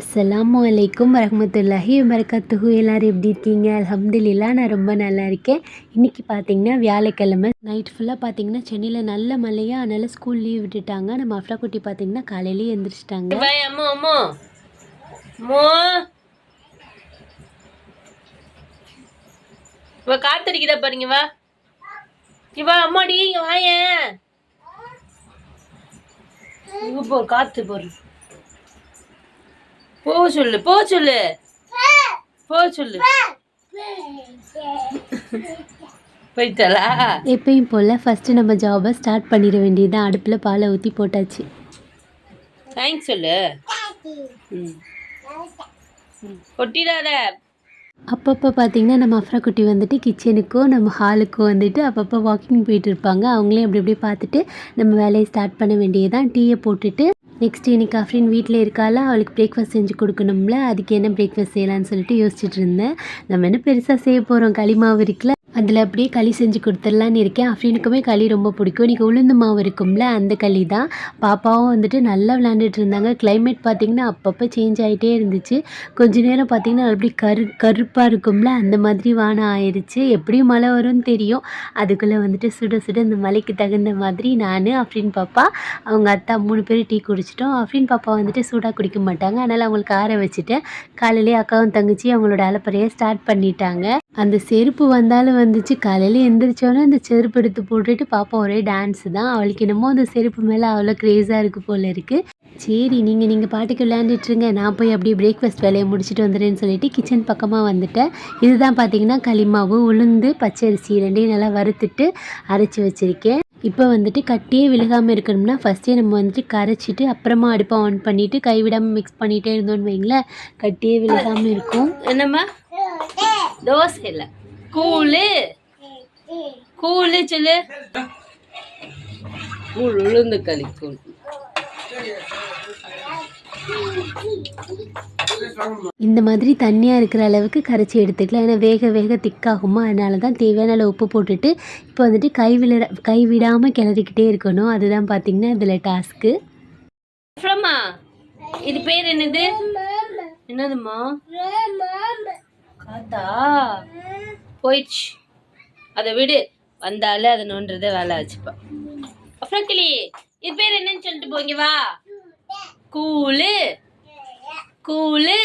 அஸ்ஸலாமு அலைக்கும் வரமத்துல்லாஹி வரகாத்துஹு எல்லாரும் எப்படி இருக்கீங்க? அலமதுல்லா நான் ரொம்ப நல்லா இருக்கேன். இன்றைக்கி பார்த்தீங்கன்னா வியாழக்கிழமை. நைட் ஃபுல்லாக பார்த்தீங்கன்னா சென்னையில் நல்ல மழையாக அதனால் ஸ்கூல் லீவ் விட்டுட்டாங்க. நம்ம அஃப்ரா குட்டி பார்த்தீங்கன்னா காலையிலேயே எழுந்திரிச்சிட்டாங்க பாய் இவ காத்தடிக்குதா பாருங்க வா இவா அம்மாடி இங்கே வாயேன். காத்து போரு. போ சொல்லு போ சொல்லு. போ சொல்லு. போயிட்டாளா? எப்பயும் போல் ஃபஸ்ட்டு நம்ம ஜாபை ஸ்டார்ட் பண்ணிட வேண்டியதுதான் அடுப்பில் பாலை ஊற்றி போட்டாச்சு. தேங்க்ஸ் சொல்லு. ம். கொட்டிடாத. அப்பப்போ பார்த்தீங்கன்னா நம்ம அஃப்ரா குட்டி வந்துட்டு கிச்சனுக்கும் நம்ம ஹாலுக்கும் வந்துட்டு அப்பப்போ வாக்கிங் போயிட்டு இருப்பாங்க. அவங்களையும் அப்படி அப்படியே பார்த்துட்டு நம்ம வேலையை ஸ்டார்ட் பண்ண வேண்டியதுதான். டீயை போட்டுட்டு நெக்ஸ்ட் இன்னைக்கு அஃப்ரின் வீட்டில் இருக்கால அவளுக்கு பிரேக்ஃபாஸ்ட் செஞ்சு கொடுக்கணும்ல? அதுக்கு என்ன பிரேக்ஃபாஸ்ட் செய்யலாம்னு சொல்லிட்டு யோசிச்சுட்டு இருந்தேன். நம்ம என்ன பெருசாக செய்ய போகிறோம் களிமாவு இருக்குல்ல? அதில் அப்படியே களி செஞ்சு கொடுத்துடலான்னு இருக்கேன். அஃப்ரீனுக்குமே களி ரொம்ப பிடிக்கும். இன்றைக்கி உளுந்து மாவு இருக்கும்ல அந்த களி தான் பாப்பாவும் வந்துட்டு நல்லா விளாண்டுட்டு இருந்தாங்க. கிளைமேட் பார்த்திங்கன்னா அப்பப்போ சேஞ்ச் ஆகிட்டே இருந்துச்சு. கொஞ்ச நேரம் பார்த்திங்கன்னா அப்படி கரு கருப்பாக இருக்கும்ல அந்த மாதிரி வானம் ஆயிடுச்சு எப்படியும் மழை வரும்னு தெரியும். அதுக்குள்ளே வந்துட்டு சுட சுட இந்த மலைக்கு தகுந்த மாதிரி நான் அஃப்ரின் பாப்பா அவங்க அத்தா மூணு பேரும் டீ குடிச்சிட்டோம். அஃப்ரின் பாப்பா வந்துட்டு சூடாக குடிக்க மாட்டாங்க. அதனால் அவங்களுக்கு ஆற வச்சுட்டேன் காலையிலேயே அக்காவும் தங்கச்சி அவங்களோட அலப்பறையை ஸ்டார்ட் பண்ணிட்டாங்க. அந்த செருப்பு வந்தாலும் வந்துச்சு. காலையில் எந்திரிச்சோன்னே அந்த செருப்பு எடுத்து போட்டுட்டு பாப்பா ஒரே டான்ஸு தான். அவளுக்கு என்னமோ அந்த செருப்பு மேலே அவ்வளோ க்ரேஸாக இருக்குது போல் இருக்குது சரி நீங்கள் நீங்கள் பாட்டுக்கு விளையாண்டுட்ருங்க நான் போய் அப்படியே பிரேக்ஃபாஸ்ட் வேலையை முடிச்சுட்டு வந்துடுறேன்னு சொல்லிட்டு கிச்சன் பக்கமாக வந்துட்டேன். இதுதான் பார்த்தீங்கன்னா களிமாவு உளுந்து பச்சரிசி ரெண்டையும் நல்லா வறுத்துட்டு அரைச்சி வச்சுருக்கேன். இப்போ வந்துட்டு கட்டியே விழுகாமல் இருக்கணும்னா ஃபஸ்ட்டே நம்ம வந்துட்டு கரைச்சிட்டு அப்புறமா அடுப்பை ஆன் பண்ணிவிட்டு கைவிடாமல் மிக்ஸ் பண்ணிகிட்டே இருந்தோம்னு வைங்களேன். கட்டியே விழுகாமல் இருக்கும். என்னம்மா? தோசை இல்லை கூழு. கூழு சொல்லு. கூழ் உளுந்து களி கூழ். இந்த மாதிரி தண்ணியாக இருக்கிற அளவுக்கு கரைச்சி எடுத்துக்கலாம். ஏன்னா வேக வேக திக்காகுமா. அதனால தான் தேவையான அளவு உப்பு போட்டுட்டு இப்போ வந்துட்டு கை விழ கை விடாமல் கிளறிக்கிட்டே இருக்கணும். அதுதான் பார்த்தீங்கன்னா இதில் டாஸ்க்கு. அப்புறமா இது பேர் என்னது? என்னதும்மா? காத்தா போயிடுச்சு. அதை விடு. வந்தாலே அதை நோன்றதை வேலை வச்சுப்பா அப்புறம் கிளி இது பேர் என்னன்னு சொல்லிட்டு போங்க வா. கூழு. கூழு.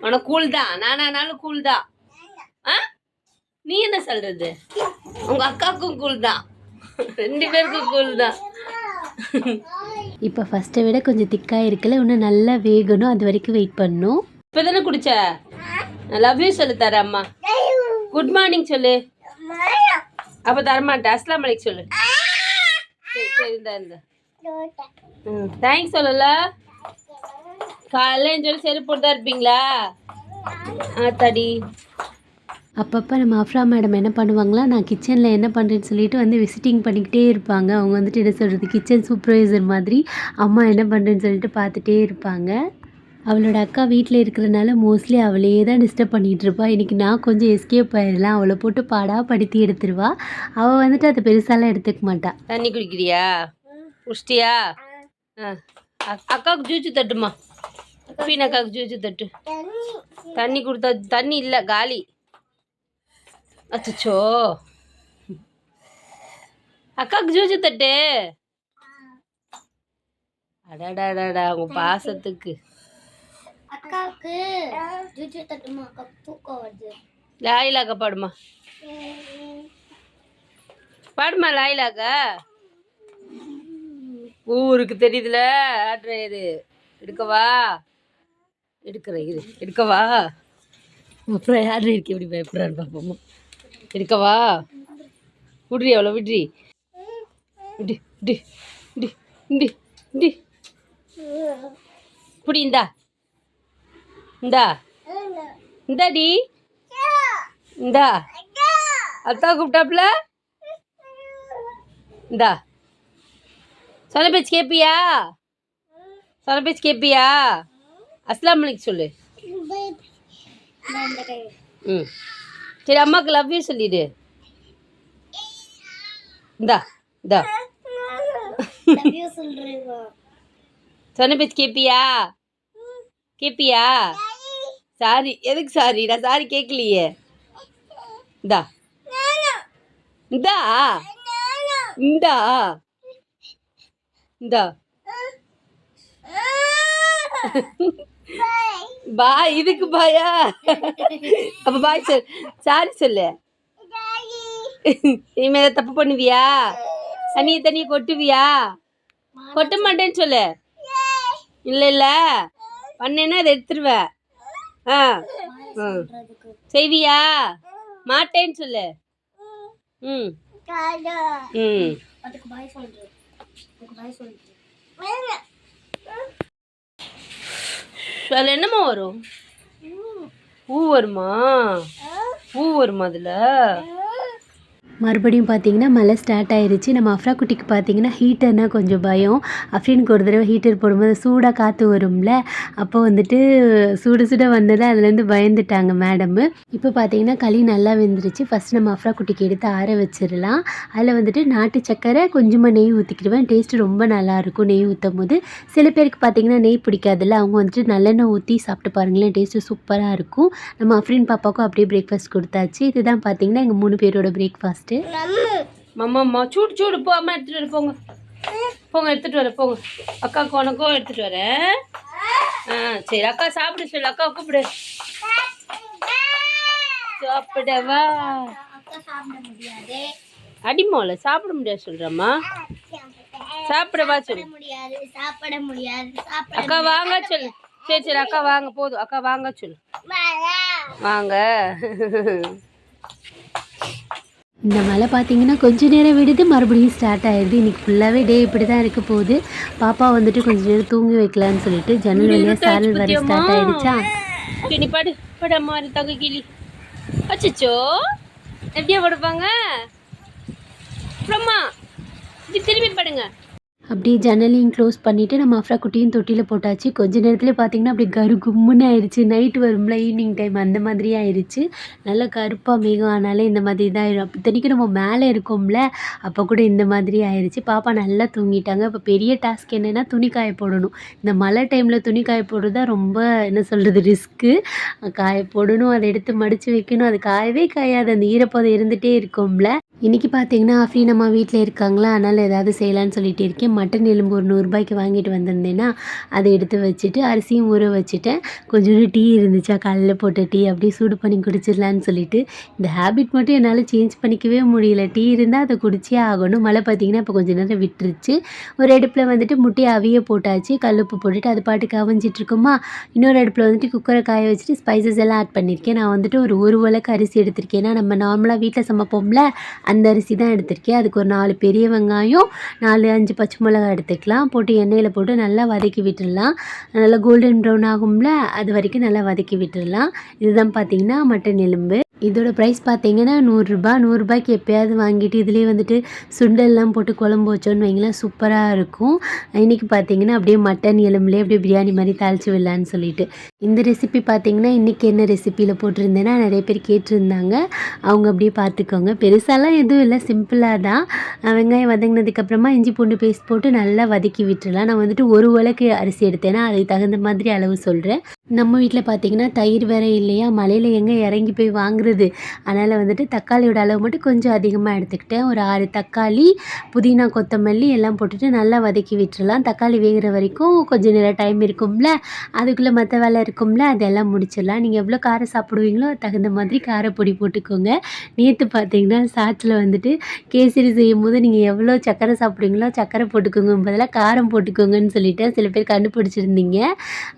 உனக்கு கூழ் தான். நானானாலும் கூழ் தான். ஆ? நீ என்ன சொல்றது? உங்க அக்காவுக்கும் கூழ் தான். ரெண்டு பேருக்கும் கூழ் தான். இப்போ ஃபஸ்ட்டை விட கொஞ்சம் திக்காக இருக்குல்ல இன்னும் நல்லா வேகணும். அது வரைக்கும் வெயிட் பண்ணணும் இப்போ தானே குடிச்ச? லவ் யூ சொல்லு தர அம்மா. குட் மார்னிங் சொல்லு. அப்போ தரமாட்டேன். அஸ்லாம் அலைக்கு சொல்லு. சரி சரி இந்த இந்த. ம் தேங்க்ஸ் சொல்லல. காலையில் சொல்லி செருப்பு போட்டு தான் இருப்பீங்களா? ஆ தடி. அப்பப்போ நம்ம அஃப்ரா மேடம் என்ன பண்ணுவாங்களா? நான் கிச்சனில் என்ன பண்ணுறேன்னு சொல்லிட்டு வந்து விசிட்டிங் பண்ணிக்கிட்டே இருப்பாங்க. அவங்க வந்துட்டு என்ன சொல்கிறது கிச்சன் சூப்பர்வைசர் மாதிரி. அம்மா என்ன பண்ணுறேன்னு சொல்லிட்டு பார்த்துட்டே இருப்பாங்க. அவளோட அக்கா வீட்டில் இருக்கிறனால மோஸ்ட்லி அவளையே தான் டிஸ்டர்ப் பண்ணிகிட்ருப்பா இன்றைக்கி நான் கொஞ்சம் எஸ்கேப் ஆயிடலாம் அவளை போட்டு பாடாக படுத்தி எடுத்துருவா. அவள் வந்துட்டு அதை பெருசாலாம் எடுத்துக்க மாட்டா. தண்ணி குடிக்கிறியா? குஷ்டியா ஆ. அக்- அக்காவுக்கு ஜூச்சு தட்டுமா? ஃபீன் அக்காவுக்கு ஜூச்சு தட்டு. தண்ணி கொடுத்தா தண்ணி இல்லை காலி. அச்சச்சோ. அக்காவுக்கு ஜூச்சு தட்டு. அடாடாடாடா உங்க பாசத்துக்கு. அக்காவுக்கு ஜூஜு தட்டுமா அக்கா தூக்கம் வருது. லாயிலாக்கா பாடுமா. பாடுமா லாயிலாக்கா. ஊருக்கு தெரியுதுல ஆடுற இது. எடுக்கவா எடுக்கிறேன் இரு எடுக்கவா அப்புறம் யார் இருக்கு எப்படி பயப்படுறான்னு பார்ப்போமா. எடுக்கவா விட்ரி அவ்வளோ விட்ரி விடு விடு விடு விடு விடு. புடி இந்தா. இந்தா இந்தாடி இந்தா அத்தா கூப்பிட்டாப்ல இந்தா சொன்ன பேச்சு கேட்பியா சொன்ன பேச்சு கேட்பியா அஸ்லாம் அலைக்கு சொல்லு ம் சரி அம்மாவுக்கு லவ் யூ சொல்லிடு இந்தா இந்தா லவ் யூ சொல்றீங்க சொன்ன பேச்சு கேட்பியா கேப்பியா சாரி எதுக்கு சாரி? நான் சாரி கேட்கலையே இந்தா. இந்தா. இந்தா. இந்தா. பாய் இதுக்கு பாயா? அப்ப பாய் சொல். சாரி சொல்லு. இனிமே ஏதாவது தப்பு பண்ணுவியா? தண்ணியை தண்ணியை கொட்டுவியா? கொட்ட மாட்டேன்னு சொல்லு. இல்லை இல்லை. பண்ணேன்னா அதை எடுத்துருவேன். ஆ. செய்வியா? மாட்டேன்னு சொல்லு. ம். ம். அதில் என்னம்மா வரும்? பூ வருமா? பூ வருமா அதில்? மறுபடியும் பார்த்தீங்கன்னா மழை ஸ்டார்ட் ஆயிருச்சு. நம்ம அஃப்ரா குட்டிக்கு பார்த்தீங்கன்னா ஹீட்டர்னால் கொஞ்சம் பயம். அஃப்ரீனுக்கு ஒரு தடவை ஹீட்டர் போடும்போது சூடாக காற்று வரும்ல. அப்போ வந்துட்டு சுட சுட வந்தது அதுலேருந்து பயந்துட்டாங்க மேடமு இப்போ பார்த்தீங்கன்னா களி நல்லா வெந்துருச்சு. ஃபஸ்ட் நம்ம அஃப்ரா குட்டிக்கு எடுத்து ஆற வச்சிடலாம். அதில் வந்துட்டு நாட்டு சக்கரை கொஞ்சமாக நெய் ஊற்றிக்கிடுவேன் டேஸ்ட்டு ரொம்ப நல்லாயிருக்கும் நெய் ஊற்றும் போது சில பேருக்கு பார்த்தீங்கன்னா நெய் பிடிக்காதுல்ல. அவங்க வந்துட்டு நல்லெண்ணெய் ஊற்றி சாப்பிட்டு பாருங்களேன். டேஸ்ட்டு சூப்பராக இருக்கும். நம்ம அஃப்ரீன் பாப்பாவுக்கும் அப்படியே பிரேக்ஃபாஸ்ட் கொடுத்தாச்சு. இதுதான் பார்த்தீங்கன்னா எங்கள் மூணு பேரோட பிரேக்ஃபாஸ்ட்டு அம்மா சூடு சூடு. போ அம்மா எடுத்துட்டு வர போங்க. போங்க எடுத்துட்டு வர போங்க. அக்காவுக்கு உனக்கும் எடுத்துட்டு வரேன் ஆ சரி அக்கா சாப்பிட சொல்லு. அக்கா கூப்பிடு. சாப்பிடவா? அக்கா அடிமோல சாப்பிட முடியாது சொல்றம்மா. சாப்பிடவா சொல்லு. சாப்பிட முடியாது அக்கா வாங்க சொல்லு. சரி சரி அக்கா வாங்க. போதும். அக்கா வாங்க சொல்லு. வாங்க. இந்த மழை பார்த்தீங்கன்னா கொஞ்ச நேரம் விடுது மறுபடியும் ஸ்டார்ட் ஆயிடுது. இன்னைக்கு ஃபுல்லாகவே டே இப்படி தான் இருக்க போகுது. பாப்பா வந்துட்டு கொஞ்ச நேரம் தூங்கி வைக்கலான்னு சொல்லிட்டு ஜன்னல் வழியாக சாரல் வர ஸ்டார்ட் ஆயிடுச்சா? சரி நீ படு படு அம்மா ஒரு தகு கிளி. அச்சச்சோ. எப்படியா படுப்பாங்க? அப்புறமா திரும்பி படுங்க. அப்படியே ஜன்னலையும் க்ளோஸ் பண்ணிவிட்டு நம்ம அஃப்ரா குட்டியும் தொட்டியில் போட்டாச்சு. கொஞ்ச நேரத்தில் பார்த்தீங்கன்னா அப்படியே கரு கும்முன்னு ஆயிடுச்சு நைட்டு வரும்ல ஈவினிங் டைம் அந்த மாதிரி ஆயிடுச்சு நல்லா கருப்பாக மேகம் ஆனாலே இந்த மாதிரி தான் ஆயிடும் இத்தனைக்கும் நம்ம மேலே இருக்கோம்ல அப்போ கூட இந்த மாதிரி ஆயிடுச்சு பாப்பா நல்லா தூங்கிட்டாங்க. இப்போ பெரிய டாஸ்க் என்னென்னா துணி காய போடணும். இந்த மழை டைமில் துணி காய போடுறது தான் ரொம்ப என்ன சொல்கிறது ரிஸ்க்கு காய போடணும் அதை எடுத்து மடித்து வைக்கணும். அது காயவே காயாது. அந்த ஈரப்பதம் இருந்துகிட்டே இருக்கும்ல. இன்றைக்கி பார்த்தீங்கன்னா ஆஃப்ரீன் அம்மா வீட்டில் இருக்காங்களா? அதனால் ஏதாவது செய்யலான்னு சொல்லிட்டு இருக்கேன். மட்டன் எலும்பு ஒரு நூறுரூபாய்க்கு வாங்கிட்டு வந்திருந்தேன்னா அதை எடுத்து வச்சுட்டு அரிசியும் ஊற வச்சுட்டேன். கொஞ்சோண்டு டீ இருந்துச்சா காலையில் போட்ட டீ அப்படியே சூடு பண்ணி குடிச்சிடலான்னு சொல்லிட்டு. இந்த ஹேபிட் மட்டும் என்னால் சேஞ்ச் பண்ணிக்கவே முடியல. டீ இருந்தால் அதை குடிச்சே ஆகணும். மழை பார்த்தீங்கன்னா இப்போ கொஞ்ச நேரம் விட்டுருச்சு. ஒரு அடுப்பில் வந்துட்டு முட்டையை அவிய போட்டாச்சு. கல்லுப்பு போட்டுட்டு அது பாட்டுக்கு அவிஞ்சிட்டு இருக்குமா? இன்னொரு அடுப்பில் வந்துட்டு குக்கரை காய வச்சுட்டு ஸ்பைசஸ் எல்லாம் ஆட் பண்ணியிருக்கேன் நான் வந்துட்டு ஒரு ஒரு உலக்கு அரிசி எடுத்திருக்கேன்னா ஏன்னா நம்ம நார்மலாக வீட்டில் சமைப்போம்ல அந்த அரிசி தான் எடுத்திருக்கேன். அதுக்கு ஒரு நாலு பெரிய வெங்காயம் நாலு அஞ்சு பச்சை மிளகாய் எடுத்துக்கலாம். போட்டு எண்ணெயில் போட்டு நல்லா வதக்கி விட்டுடலாம். நல்லா கோல்டன் ப்ரௌன் ஆகும்ல அது வரைக்கும் நல்லா வதக்கி விட்டுடலாம். இதுதான் பார்த்தீங்கன்னா மட்டன் எலும்பு. இதோட ப்ரைஸ் பார்த்தீங்கன்னா நூறுரூபா. நூறுரூபாய்க்கு எப்போயாவது வாங்கிட்டு இதுலேயே வந்துட்டு சுண்டல்லாம் போட்டு குழம்பு வச்சோன்னு வைங்களேன் சூப்பராக இருக்கும். இன்றைக்கி பார்த்தீங்கன்னா அப்படியே மட்டன் எலும்புலேயே அப்படியே பிரியாணி மாதிரி தாளிச்சு விடலான்னு சொல்லிட்டு. இந்த ரெசிபி பார்த்தீங்கன்னா இன்றைக்கி என்ன ரெசிப்பியில் போட்டிருந்தேன்னா நிறைய பேர் கேட்டிருந்தாங்க. அவங்க அப்படியே பார்த்துக்கோங்க பெருசாலாம் எதுவும் இல்லை. சிம்பிளாக தான். வெங்காயம் வதங்கினதுக்கப்புறமா இஞ்சி பூண்டு பேஸ்ட் போட்டு நல்லா வதக்கி விட்டுறலாம். நான் வந்துட்டு ஒரு உலக்கு அரிசி எடுத்தேன்னா அதுக்கு தகுந்த மாதிரி அளவு சொல்கிறேன் நம்ம வீட்டில் பார்த்திங்கன்னா தயிர் வேற இல்லையா? மலையில் எங்கே இறங்கி போய் வாங்குறது? அதனால் வந்துட்டு தக்காளியோட அளவு மட்டும் கொஞ்சம் அதிகமாக எடுத்துக்கிட்டேன். ஒரு ஆறு தக்காளி புதினா கொத்தமல்லி எல்லாம் போட்டுட்டு நல்லா வதக்கி விட்டுறலாம். தக்காளி வேகிற வரைக்கும் கொஞ்சம் நேரம் டைம் இருக்கும்ல. அதுக்குள்ளே மற்ற வேலை இருக்கும்ல அதெல்லாம் முடிச்சிடலாம். நீங்கள் எவ்வளோ காரம் சாப்பிடுவீங்களோ தகுந்த மாதிரி காரப்பொடி போட்டுக்கோங்க. நேற்று பார்த்தீங்கன்னா சாட்டில் வந்துட்டு கேசரி செய்யும் போது நீங்கள் எவ்வளோ சக்கரை சாப்பிடுவீங்களோ சக்கரை போட்டுக்கோங்க. பதிலாக காரம் போட்டுக்கோங்கன்னு சொல்லிட்டு சில பேர் கண்டுபிடிச்சிருந்தீங்க.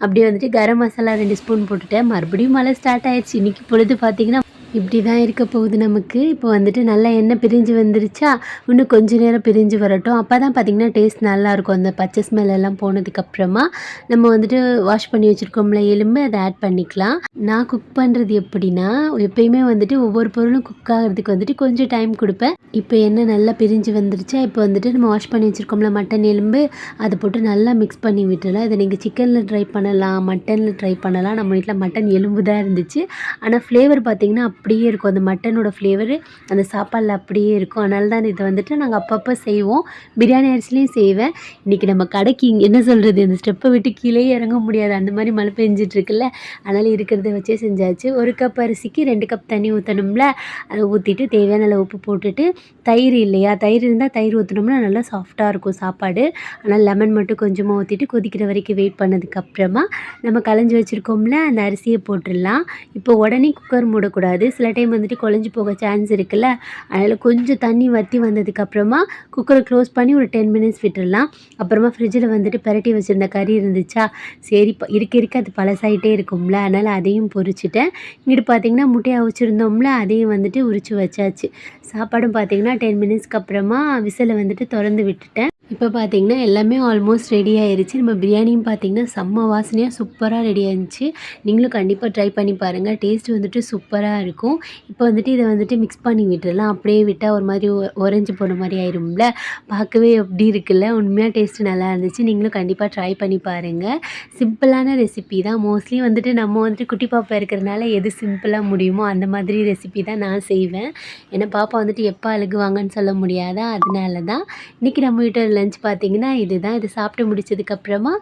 அப்படியே வந்துட்டு கரம் மசாலா ரெண்டு ஸ்பூன் போட்டுட்டேன். மறுபடியும் மழை ஸ்டார்ட் ஆயிடுச்சு. இன்னைக்கு பொழுது பார்த்தீங்கன்னா இப்படி தான் இருக்க போகுது நமக்கு. இப்போ வந்துட்டு நல்லா எண்ணெய் பிரிஞ்சு வந்துருச்சா? இன்னும் கொஞ்சம் நேரம் பிரிஞ்சு வரட்டும். அப்போ தான் பார்த்திங்கன்னா டேஸ்ட் நல்லாயிருக்கும் அந்த பச்சை ஸ்மெல் எல்லாம் போனதுக்கப்புறமா நம்ம வந்துட்டு வாஷ் பண்ணி வச்சுருக்கோம்ல எலும்பு அதை ஆட் பண்ணிக்கலாம். நான் குக் பண்ணுறது எப்படின்னா எப்பயுமே வந்துட்டு ஒவ்வொரு பொருளும் குக் ஆகிறதுக்கு வந்துட்டு கொஞ்சம் டைம் கொடுப்பேன். இப்போ எண்ணெய் நல்லா பிரிஞ்சு வந்துருச்சா? இப்போ வந்துட்டு நம்ம வாஷ் பண்ணி வச்சுருக்கோம்ல மட்டன் எலும்பு அதை போட்டு நல்லா மிக்ஸ் பண்ணி விட்டுடலாம். இதை நீங்கள் சிக்கனில் ட்ரை பண்ணலாம் மட்டனில் ட்ரை பண்ணலாம். நம்ம வீட்டில் மட்டன் எலும்பு தான் இருந்துச்சு. ஆனால் ஃப்ளேவர் பார்த்தீங்கன்னா அப்படியே இருக்கும். அந்த மட்டனோட ஃப்ளேவரு அந்த சாப்பாடில் அப்படியே இருக்கும். அதனால தான் இதை வந்துட்டு நாங்கள் அப்பப்போ செய்வோம். பிரியாணி அரிசிலையும் செய்வேன். இன்றைக்கி நம்ம கடைக்கு இங்கே என்ன சொல்கிறது இந்த ஸ்டெப்பை விட்டு கீழே இறங்க முடியாது. அந்த மாதிரி மழை பெஞ்சிட்ருக்குல்ல அதனால் இருக்கிறத வச்சே செஞ்சாச்சு. ஒரு கப் அரிசிக்கு ரெண்டு கப் தண்ணி ஊற்றணும்ல அதை ஊற்றிட்டு தேவையான அளவு உப்பு போட்டுட்டு தயிர் இல்லையா? தயிர் இருந்தால் தயிர் ஊற்றினோம்னா நல்லா சாஃப்டாக இருக்கும் சாப்பாடு. ஆனால் லெமன் மட்டும் கொஞ்சமாக ஊற்றிட்டு கொதிக்கிற வரைக்கும் வெயிட் பண்ணதுக்கப்புறமா நம்ம கலைஞ்சி வச்சுருக்கோம்ல? அந்த அரிசியை போட்டுடலாம். இப்போ உடனே குக்கர் மூடக்கூடாது. சில டைம் வந்துட்டு குழஞ்சி போக சான்ஸ் இருக்குல்ல? அதனால் கொஞ்சம் தண்ணி வற்றி வந்ததுக்கப்புறமா குக்கரை க்ளோஸ் பண்ணி ஒரு டென் மினிட்ஸ் விட்டுடலாம். அப்புறமா ஃப்ரிட்ஜில் வந்துட்டு பிரட்டி வச்சுருந்த கறி இருந்துச்சா? சரி இருக்க இருக்க அது பழசாயிட்டே இருக்கும்ல. அதனால் அதையும் பொறிச்சிட்டேன் இங்கிட்டு பார்த்தீங்கன்னா முட்டையை அவிச்சிருந்தோம்ல அதையும் வந்துட்டு உரிச்சு வச்சாச்சு. சாப்பாடும் பார்த்தீங்கன்னா டென் மினிட்ஸ்க்கு அப்புறமா விசிலை வந்துட்டு திறந்து விட்டுட்டேன். இப்போ பார்த்தீங்கன்னா எல்லாமே ஆல்மோஸ்ட் ரெடி ஆயிருச்சு. நம்ம பிரியாணியும் பார்த்தீங்கன்னா செம்ம வாசனையாக சூப்பராக ரெடி ஆயிருந்துச்சு. நீங்களும் கண்டிப்பாக ட்ரை பண்ணி பாருங்கள் டேஸ்ட் வந்துட்டு சூப்பராக இருக்கும். இப்போ வந்துட்டு இதை வந்துட்டு மிக்ஸ் பண்ணி விட்டுடலாம். அப்படியே விட்டால் ஒரு மாதிரி உறைஞ்சி போன மாதிரி ஆயிரும்ல. பார்க்கவே எப்படி இருக்குல்ல? உண்மையாக டேஸ்ட்டு நல்லா இருந்துச்சு. நீங்களும் கண்டிப்பாக ட்ரை பண்ணி பாருங்கள் சிம்பிளான ரெசிபி தான். மோஸ்ட்லி வந்துட்டு நம்ம வந்துட்டு குட்டி பாப்பா இருக்கிறனால எது சிம்பிளாக முடியுமோ அந்த மாதிரி ரெசிபி தான் நான் செய்வேன். ஏன்னா பாப்பா வந்துட்டு எப்போ அழுகுவாங்கன்னு சொல்ல முடியாதா? அதனால தான். இன்றைக்கி நம்ம வீட்டில் லஞ்ச் பார்த்தீங்கன்னா இதுதான். இது சாப்பிட்டு முடிச்சதுக்கப்புறமா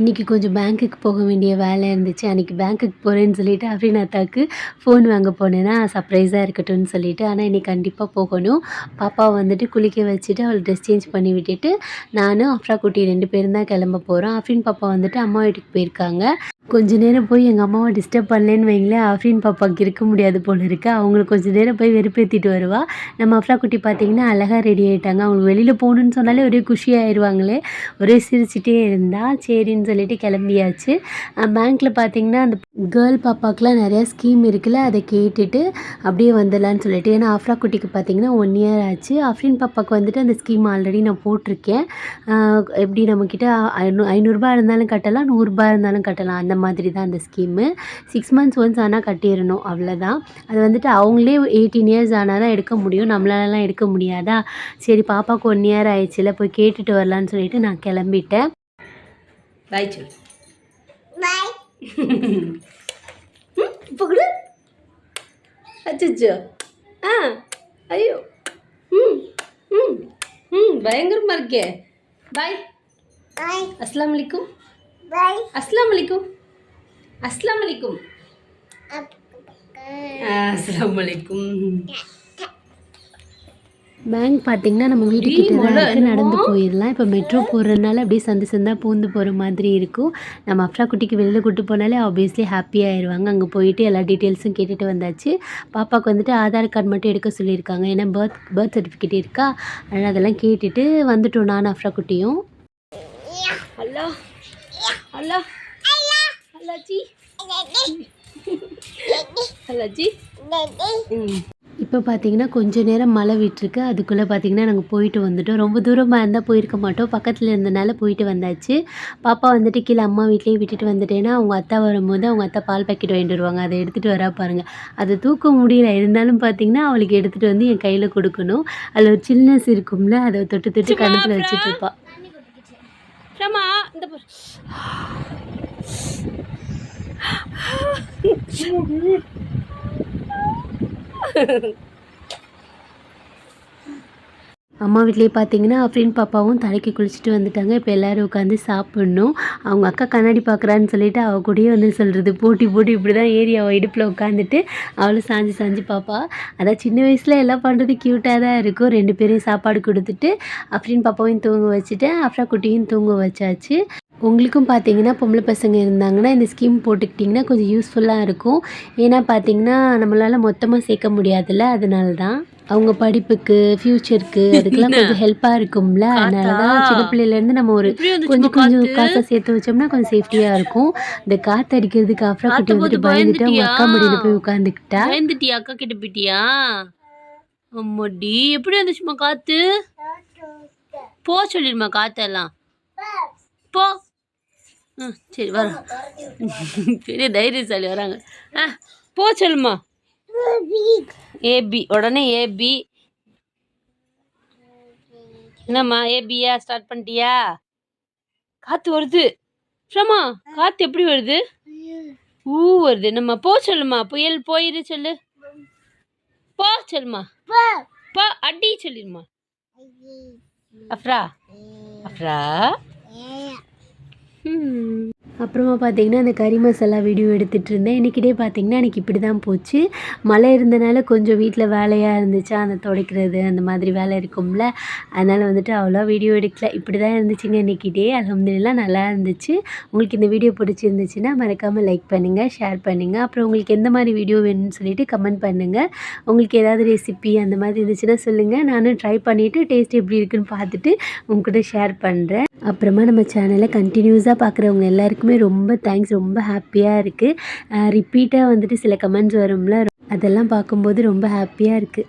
இன்றைக்கி கொஞ்சம் பேங்க்குக்கு போக வேண்டிய வேலை இருந்துச்சு. அன்றைக்கி பேங்க்குக்கு போகிறேன்னு சொல்லிட்டு அஃப்ரீனாத்தாக்கு ஃபோன் வாங்க போனேன்னா சர்ப்ரைஸாக இருக்கட்டும்னு சொல்லிவிட்டு ஆனால் இன்றைக்கி கண்டிப்பாக போகணும். பாப்பாவை வந்துட்டு குளிக்க வச்சுட்டு அவள் ட்ரெஸ் சேஞ்ச் பண்ணி விட்டுட்டு நானும் அஃப்ரா குட்டி ரெண்டு பேரும் தான் கிளம்ப போகிறோம் அஃப்ரின் பாப்பா வந்துட்டு அம்மா வீட்டுக்கு போயிருக்காங்க. கொஞ்ச நேரம் போய் எங்கள் அம்மாவை டிஸ்டர்ப் பண்ணலன்னு வைங்களேன். அஃப்ரின் பாப்பாவுக்கு இருக்க முடியாது போல இருக்கு. அவங்களுக்கு கொஞ்சம் நேரம் போய் வெறுப்பேற்றிட்டு வருவா. நம்ம அஃப்ரா குட்டி பார்த்தீங்கன்னா அழகாக ரெடி ஆகிட்டாங்க அவங்களுக்கு வெளியில் போகணுன்னு சொன்னாலே ஒரே குஷியாயிருவாங்களே. ஒரே சிரிச்சிட்டே இருந்தால் சரின்னு சொல்லிட்டு கிளம்பியாச்சு. பேங்க்கில் பார்த்தீங்கன்னா அந்த கேர்ள் பாப்பாக்கெலாம் நிறையா ஸ்கீம் இருக்குல்ல அதை கேட்டுட்டு அப்படியே வந்துடலான்னு சொல்லிட்டு. ஏன்னா ஆஃப்ரா குட்டிக்கு பார்த்தீங்கன்னா ஒன் இயர் ஆச்சு. ஆஃப்ரின் பாப்பாவுக்கு வந்துட்டு அந்த ஸ்கீம் ஆல்ரெடி நான் போட்டிருக்கேன். எப்படி நம்மக்கிட்ட ஐநூ ஐநூறுரூபா இருந்தாலும் கட்டலாம் நூறுரூபா இருந்தாலும் கட்டலாம். அந்த மாதிரி தான் அந்த ஸ்கீமு சிக்ஸ் மந்த்ஸ் ஒன்ஸ் ஆனால் கட்டிடணும் அவ்வளோதான் அது வந்துட்டு அவங்களே எயிட்டீன் இயர்ஸ் ஆனால் தான் எடுக்க முடியும். நம்மளாலலாம் எடுக்க முடியாதா? சரி பாப்பாவுக்கு ஒன் இயர் ஆயிடுச்சுல போய் கேட்டுட்டு வரலான்னு சொல்லிட்டு நான் கிளம்பிட்டேன். பாய் சொல்லு பாய் இப்போ கூட. அச்சோ ஆ ஐயோ. ம் ம் ம் பயங்கரமாக இருக்கே. பாய் பாய் அஸ்லாம் வலைக்கும் பாய் அஸ்லாம் வலைக்கும் அஸ்லாம் வலைக்கும் அஸ்லாம் வலைக்கும் பேங்க் பார்த்தீங்கன்னா நம்ம வீட்டுக்கிட்ட தான் இருக்குது நடந்து போயிடலாம். இப்போ மெட்ரோ போகிறதுனால அப்படியே சந்து சந்தா பூந்து போகிற மாதிரி இருக்கும். நம்ம அஃப்ரா குட்டிக்கு வெளியில் கூட்டு போனாலே ஆப்வியஸ்லி ஹாப்பி ஆயிடுவாங்க. அங்கே போயிட்டு எல்லா டீட்டெயில்ஸும் கேட்டுட்டு வந்தாச்சு. பாப்பாவுக்கு வந்துட்டு ஆதார் கார்டு மட்டும் எடுக்க சொல்லியிருக்காங்க. ஏன்னா பர்த் பர்த் சர்டிஃபிகேட் இருக்கா? அதனால் அதெல்லாம் கேட்டுட்டு வந்துட்டோம் நான் அஃப்ரா குட்டியும். அல்லா அல்லா அல்லாச்சி அல்லாச்சி ம். இப்போ பார்த்தீங்கன்னா கொஞ்ச நேரம் மழை விட்டுருக்கு. அதுக்குள்ளே பார்த்தீங்கன்னா நாங்கள் போயிட்டு வந்துட்டோம். ரொம்ப தூரமாக இருந்தால் போயிருக்க மாட்டோம். பக்கத்தில் இருந்தனால போயிட்டு வந்தாச்சு. பாப்பா வந்துட்டு கீழே அம்மா வீட்லேயே விட்டுட்டு வந்துட்டேன்னா அவங்க அத்தா வரும்போது அவங்க அத்தா பால் பாக்கெட் வாங்கிட்டு வருவாங்க. அதை எடுத்துகிட்டு வரா பாருங்கள் அதை தூக்க முடியல. இருந்தாலும் பார்த்தீங்கன்னா அவளுக்கு எடுத்துகிட்டு வந்து என் கையில் கொடுக்கணும். அதில் ஒரு சில்னஸ் இருக்கும்ல. அதை தொட்டு தொட்டு கணத்தில் வச்சுட்டு இருப்பா. ரமா இந்த அம்மா வீட்லேயே பார்த்தீங்கன்னா அஃப்ரின் பாப்பாவும் தலைக்கு குளிச்சுட்டு வந்துட்டாங்க. இப்போ எல்லோரும் உட்காந்து சாப்பிட்ணும். அவங்க அக்கா கண்ணாடி பார்க்குறான்னு சொல்லிட்டு அவ கூடயே வந்து சொல்கிறது போட்டி போட்டி இப்படி தான் ஏறி அவள் இடுப்பில் உட்காந்துட்டு அவளும் சாஞ்சு சாஞ்சு பாப்பா. அதான் சின்ன வயசில் எல்லாம் பண்ணுறது க்யூட்டாக தான் இருக்கும். ரெண்டு பேரையும் சாப்பாடு கொடுத்துட்டு அஃப்ரின் பாப்பாவையும் தூங்க வச்சுட்டு அஃப்ரா குட்டியும் தூங்க வச்சாச்சு. உங்களுக்கும் பார்த்தீங்கன்னா பொம்பளை பசங்க இருந்தாங்கன்னா இந்த ஸ்கீம் போட்டுக்கிட்டிங்கன்னா கொஞ்சம் யூஸ்ஃபுல்லாக இருக்கும். ஏன்னா பார்த்தீங்கன்னா நம்மளால் மொத்தமாக சேர்க்க முடியாதுல்ல அதனால தான் அவங்க படிப்புக்கு ஃப்யூச்சருக்கு அதுக்கெல்லாம் கொஞ்சம் ஹெல்ப்பாக இருக்கும்ல அதனால தான் சின்ன பிள்ளையிலேருந்து நம்ம ஒரு கொஞ்சம் கொஞ்சம்? காசை சேர்த்து வச்சோம்னா கொஞ்சம் சேஃப்டியாக இருக்கும். இந்த காற்று அடிக்கிறதுக்கு அப்புறம் குட்டி வந்துட்டு பயந்துட்டு அவங்க அக்கா? மடியில் போய் உட்காந்துக்கிட்டா பயந்துட்டியா? அக்கா கிட்ட போயிட்டியா? அம்மாடி எப்படி வந்துச்சுமா காத்து? போ சொல்லிடுமா காத்தெல்லாம். போ. ம் சரி வரோம் பெரிய தைரியசாலி வராங்க. ஆ போ சொல்லுமா ஏபி உடனே ஏபி என்னம்மா ஏபியா ஸ்டார்ட் பண்ணிட்டியா? காத்து வருது. ஷமா காத்து எப்படி வருது? ஊ வருது. என்னம்மா போ சொல்லுமா. புயல் போயிரு சொல்லு. போ சொல்லுமா. போ அடி சொல்லிடுமா அஃப்ரா. அஃப்ரா. ம். அப்புறமா பார்த்தீங்கன்னா அந்த கறி மசாலா வீடியோ எடுத்துகிட்டு இருந்தேன். இன்றைக்கிட்டே பார்த்தீங்கன்னா எனக்கு இப்படி தான் போச்சு. மழை இருந்தனால கொஞ்சம் வீட்டில் வேலையாக இருந்துச்சா அந்த துடைக்கிறது அந்த மாதிரி வேலை இருக்கும்ல. அதனால் வந்துட்டு அவ்வளோ வீடியோ எடுக்கல. இப்படி தான் இருந்துச்சுங்க இன்றைக்கிட்டே அலமதுலாம் நல்லா இருந்துச்சு. உங்களுக்கு இந்த வீடியோ பிடிச்சிருந்துச்சுன்னா மறக்காமல் லைக் பண்ணுங்கள் ஷேர் பண்ணுங்கள் அப்புறம் உங்களுக்கு எந்த மாதிரி வீடியோ வேணும்னு சொல்லிட்டு கமெண்ட் பண்ணுங்கள் உங்களுக்கு ஏதாவது ரெசிபி அந்த மாதிரி இருந்துச்சுன்னா சொல்லுங்கள் நானும் ட்ரை பண்ணிவிட்டு டேஸ்ட் எப்படி இருக்குன்னு பார்த்துட்டு உங்ககிட்ட ஷேர் பண்ணுறேன் அப்புறமா நம்ம சேனலை கண்டினியூஸாக பார்க்குறவங்க எல்லாருக்குமே ரொம்ப தேங்க்ஸ் ரொம்ப ஹாப்பியாக இருக்குது ரிப்பீட்டாக வந்துட்டு சில கமெண்ட்ஸ் வரும்ல அதெல்லாம் பார்க்கும்போது ரொம்ப ஹாப்பியாக இருக்குது